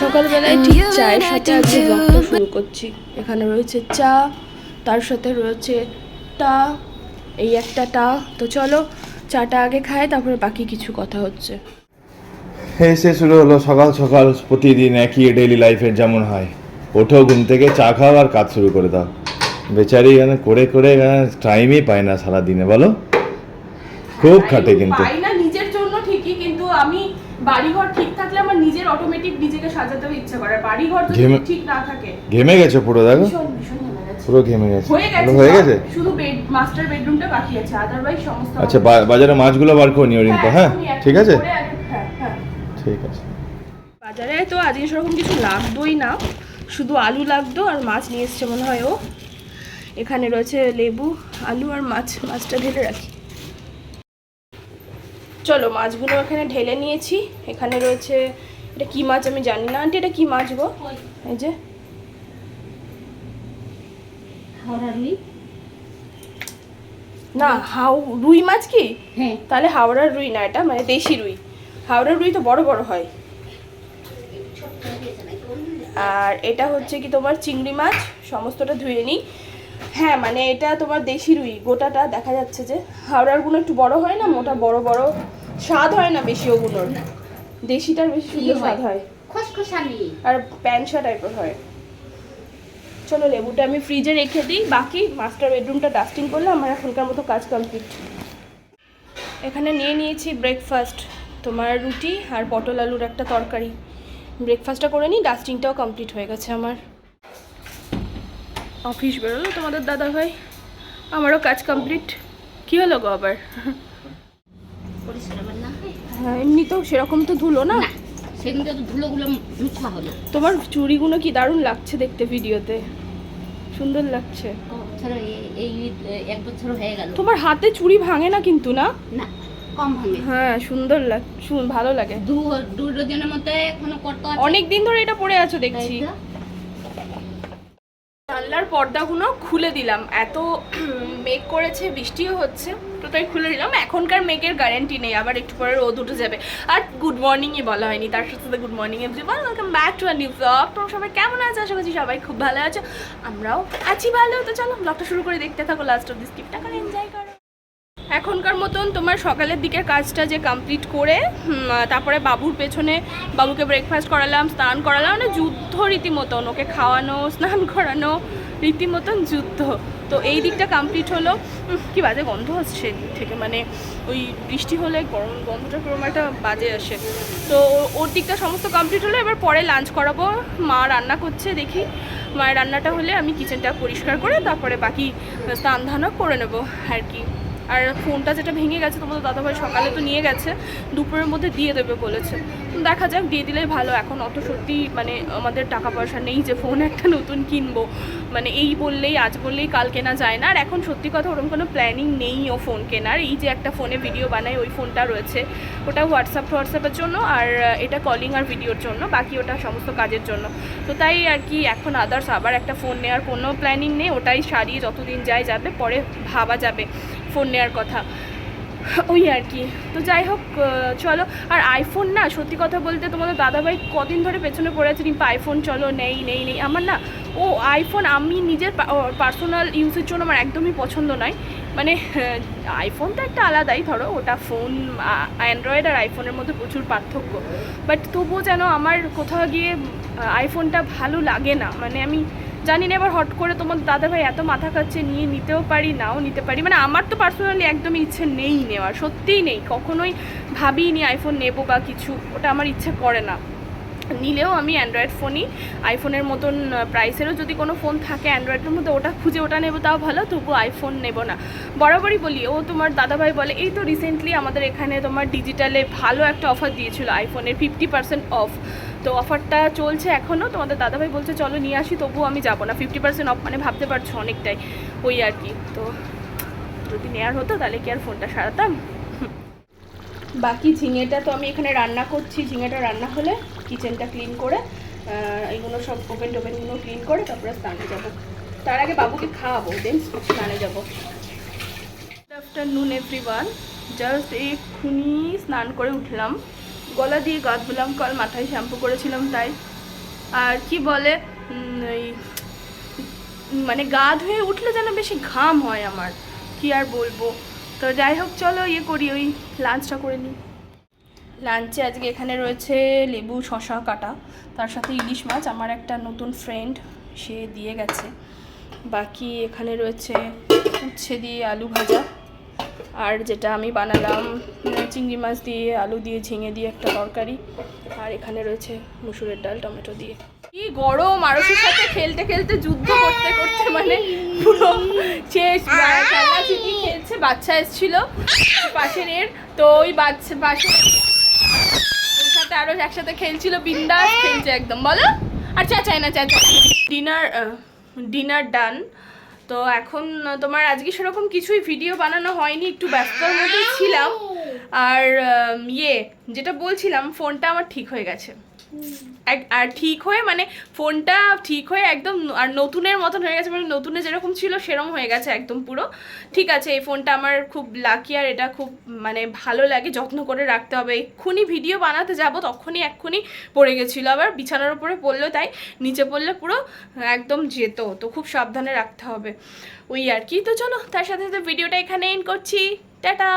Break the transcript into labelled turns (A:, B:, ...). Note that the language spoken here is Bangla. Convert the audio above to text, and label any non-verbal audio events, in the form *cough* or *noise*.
A: সকালবেলায় ঠিক চায়ের সাথে আজকে ব্লগটা শুরু করছি। এখানে রয়েছে চা তার সাথে রয়েছে টা এই একটা টা। তো চলো চাটা আগে খায় তারপরে বাকি কিছু কথা হচ্ছে।
B: এসে শুরু হলো সকাল সকাল প্রতিদিন একই ডেইলি লাইফের যেমন হয়। ওঠো ঘুম থেকে চা খাও আর কাজ শুরু করে দাও। বেচারি এখানে করে করে টাইমই পায় না সারা দিনে বলো? খুব খাটে কিন্তু।
A: পাই না নিজের জন্য ঠিকই কিন্তু আমি বাড়িঘর ঠিক থাকলে আমার নিজের অটোমেটিক নিজেকে সাজাতেও ইচ্ছে করে। বাড়িঘর যদি ঠিক না থাকে
B: ঘেমে গেছে পুরো দেখো। পুরো ঘেমে গেছে।
A: হয়ে গেছে
B: হয়ে
A: শুধু বেড মাস্টার বেডরুমটা বাকি আছে আদারওয়াইজ সমস্ত
B: আচ্ছা বাজারে মাছগুলো বার করে নিও রিম্পা হ্যাঁ ঠিক আছে?
A: হ্যাঁ হ্যাঁ।
B: ঠিক আছে।
A: বাজারে তো আজকে সেরকম কিছু লাগতোই না। শুধু আলু লাগতো আর মাছ নিয়ে এসছে মনে হয় ও। এখানে রয়েছে লেবু আলু আর মাছ মাছটা ঢেলে রাখি। চলো মাছগুলো এখানে ঢেলে নিয়েছি। এখানে রয়েছে এটা কি মাছ আমি জানি না। আন্টি এটা কি মাছ গো? এই যে। না হাউ রুই মাছ কি?
C: হ্যাঁ।
A: তাহলে হাওড়ার রুই না এটা মানে দেশি রুই। হাওড়ার রুই তো বড় বড় হয়। আর এটা হচ্ছে কি তোমার চিংড়ি মাছ সমস্তটা ধুয়ে নিই। হ্যাঁ মানে এটা তোমার দেশি রুই গোটাটা দেখা যাচ্ছে যে হাওড়ারগুলো একটু বড় হয় না মোটা বড় বড় স্বাদ হয় না বেশি ওগুলোর? দেশিটার বেশি সুন্দর স্বাদ হয়।
C: খসখসানি
A: আর প্যানসা টাইপের হয়। চলো লেবুটা আমি ফ্রিজে রেখে দিই। বাকি মাস্টার বেডরুমটা ডাস্টিং করলে আমার এখনকার মতো কাজ কমপ্লিট। এখানে নিয়ে নিয়েছি ব্রেকফাস্ট তোমার রুটি আর পটল আলুর একটা তরকারি। ব্রেকফাস্টটা করে নিই ডাস্টিংটাও কমপ্লিট হয়ে গেছে আমার। অফিস বেরোলো তোমাদের দাদা ভাই আমারও কাজ কমপ্লিট। কি হলো গো আবার?
C: হয়?
A: এমনি তো সেরকম তো ধুলো না?
C: না সেদিনকে তো ধুলোগুলো মুছা হলো।
A: তোমার চুড়িগুলো কি দারুণ লাগছে দেখতে ভিডিওতে? সুন্দর লাগছে।
C: এই এক বছর হয়ে গেল।
A: তোমার হাতে চুড়ি ভাঙে না কিন্তু না?
C: না কম ভাঙে।
A: হ্যাঁ সুন্দর লাগ ভালো লাগে।
C: দু দু ডজনের মতো এখনও করতে
A: অনেক দিন ধরে এটা পরে আছো দেখছি? জানলার পর্দাগুলো খুলে দিলাম। এত *clears throat* মেঘ করেছে, বৃষ্টিও হচ্ছে, তো তাই খুলে দিলাম। এখনকার মেঘের গ্যারেন্টি নেই, আবার একটু পরে রোদ উঠে যাবে। আর গুড মর্নিংই বলা হয়নি, তার সাথে good morning everyone welcome back to a new blog তোমরা সবাই কেমন আছো? আশা করছি সবাই খুব ভালো আছো। আমরাও আছি ভালো, তো চলো ব্লগটা শুরু করে দেখতে থাকো লাস্ট অফ দিস ক্লিপটা করে এনজয় করো। এখনকার মতন তোমার সকালের দিকের কাজটা যে কমপ্লিট করে তারপরে বাবুর পেছনে বাবুকে ব্রেকফাস্ট করালাম, স্নান করালাম মানে যুদ্ধ রীতিমতন, ওকে খাওয়ানো, স্নান করানো রীতিমতন যুদ্ধ। তো এই দিকটা কমপ্লিট হলো। কি বাজে গন্ধ আসছে থেকে? মানে ওই বৃষ্টি হলে গরম, গন্ধটা পুরো একটা বাজে আসে। তো ওর দিকটা সমস্ত কমপ্লিট হলো। এবার পরে লাঞ্চ করাবো। মা রান্না করছে, দেখি। মায়ের রান্নাটা হলে আমি কিচেনটা পরিষ্কার করে তারপরে বাকি স্নান ধানও করে নেব আর কি। আর ফোনটা যেটা ভেঙে গেছে, তোমাদের দাদাভাই সকালে তো নিয়ে গেছে, দুপুরের মধ্যে দিয়ে দেবে বলেছে। দেখা যাক, দিয়ে দিলেই ভালো। এখন অত সত্যি মানে আমাদের টাকা পয়সা নেই যে ফোন একটা নতুন কিনবো। মানে এই বললেই, আজ বললেই কাল কেনা যায় না। আর এখন সত্যি কথা ওরকম কোনো প্ল্যানিং নেই ও ফোন কেনার। এই যে একটা ফোনে ভিডিও বানাই ওই ফোনটা রয়েছে। ওটা হোয়াটসঅ্যাপ হোয়াটসঅ্যাপের জন্য, আর এটা কলিং আর ভিডিওর জন্য। বাকি ওটা সমস্ত কাজের জন্য। তো তাই আর কি, এখন আদার্স আবার একটা ফোন নেওয়ার কোনো প্ল্যানিং নেই। ওটাই সারিয়ে যতদিন যায় যাবে, পরে ভাবা যাবে। ফোন নেওয়ার কথা। ওই আর কি। তো যাই হোক চলো। আর আইফোন না, সত্যি কথা বলতে তোমাদের দাদাভাই কদিন ধরে পেছনে পড়ে আছে রিম্পা আইফোন চলো, নেই নেই নেই। আমার না, ও আইফোন আমি নিজের পার্সোনাল ইউজের জন্য আমার একদমই পছন্দ নয়। মানে আইফোন তো একটা আলাদাই, ধরো। ওটা ফোন অ্যান্ড্রয়েড আর আইফোনের মধ্যে প্রচুর পার্থক্য। বাট তবুও যেন আমার কোথাও গিয়ে আইফোনটা ভালো লাগে না। মানে আমি জানি না, এবার হট করে তোমার দাদাভাই এত মাথা খাচ্ছে নিয়ে নিতেও পারি, নাও নিতে পারি। মানে আমার তো পার্সোনালি একদমই ইচ্ছে নেই নেওয়ার, সত্যিই নেই। কখনোই ভাবিনি আইফোন নেব বা কিছু, ওটা আমার ইচ্ছে করে না। নিলেও আমি অ্যান্ড্রয়েড ফোনই। আইফোনের মতন প্রাইসেরও যদি কোনো ফোন থাকে অ্যান্ড্রয়েডের মধ্যে, ওটা খুঁজে ওটা নেব, তাও ভালো তবু আইফোন নেব না। বরাবরই বলি, ও তোমার দাদাভাই বলে, এই তো রিসেন্টলি আমাদের এখানে তোমার ডিজিটালে ভালো একটা অফার দিয়েছিল আইফোনের ফিফটি পার্সেন্ট অফ তো অফারটা চলছে এখনও তোমাদের দাদাভাই বলছে, চলো নিয়ে আসি, তবুও আমি যাব না। ফিফটি পার্সেন্ট অফ মানে ভাবতে পারছ অনেকটাই, ওই আর কি। তো যদি নেওয়ার হতো, তাহলে কি আর ফোনটা সারাতাম? বাকি ঝিঙেটা তো আমি এখানে রান্না করছি, ঝিঙেটা রান্না হলে কিচেনটা ক্লিন করে এগুলো সব ওপেন টোপেনগুলো ক্লিন করে তারপরে স্নানে যাব। তার আগে বাবুকে খাওয়াবো দেন স্নানে যাব। গুড আফটারনুন এভরিওয়ান জাস্ট এক্ষুনি স্নান করে উঠলাম। গলা দিয়ে গা ধুলাম, কাল মাথায় শ্যাম্পু করেছিলাম তাই। আর কি বলে এই মানে গা ধুয়ে উঠলে যেন বেশি ঘাম হয় আমার, কি আর বলব। তো যাই হোক, চলো ইয়ে করি, ওই লাঞ্চটা করে নিই। লাঞ্চে আজকে এখানে রয়েছে লেবু শশা কাটা। তার সাথে ইলিশ মাছ। আমার একটা নতুন ফ্রেন্ড সে দিয়ে গেছে। বাকি এখানে রয়েছে উচ্ছে দিয়ে আলু ভাজা। আর যেটা আমি বানালাম চিংড়ি মাছ দিয়ে আলু দিয়ে ঝিঙে দিয়ে একটা তরকারি। আর এখানে রয়েছে মুসুরের ডাল, টমেটো দিয়ে। কি গরম! আরসের সাথে খেলতে খেলতে যুদ্ধ করতে করতে মানে পুরো শেষ। খেলছে, বাচ্চা এসেছিল পাশের এর। তো ওই বাচ্চা পাশে ওর সাথে আরও একসাথে খেলছিল বিন্দাস খেলছে একদম বলো? আর চা চাই না চা চাই ডিনার ডিনার ডান তো এখন তোমার আজকে সেরকম কিছুই ভিডিও বানানো হয়নি একটু ব্যস্ততার মধ্যে ছিলাম। আর ইয়ে যেটা বলছিলাম ফোনটা আমার ঠিক হয়ে গেছে। আর ঠিক হয়ে মানে ফোনটা ঠিক হয়ে একদম আর নতুনের মতন হয়ে গেছে মানে নতুনে যেরকম ছিল সেরকম হয়ে গেছে একদম পুরো। ঠিক আছে, এই ফোনটা আমার খুব লাকি আর এটা খুব মানে ভালো লাগে, যত্ন করে রাখতে হবে। এক্ষুনি ভিডিও বানাতে যাব, তখনই এক্ষুনি পড়ে গেছিল আবার, বিছানার উপরে পড়ল তাই, নিচে পড়লে পুরো একদম যেত, তো খুব সাবধানে রাখতে হবে। ওই আর কি, তো চলো, তার সাথে সাথে ভিডিওটা এখানে এন্ড করছি। টাটা!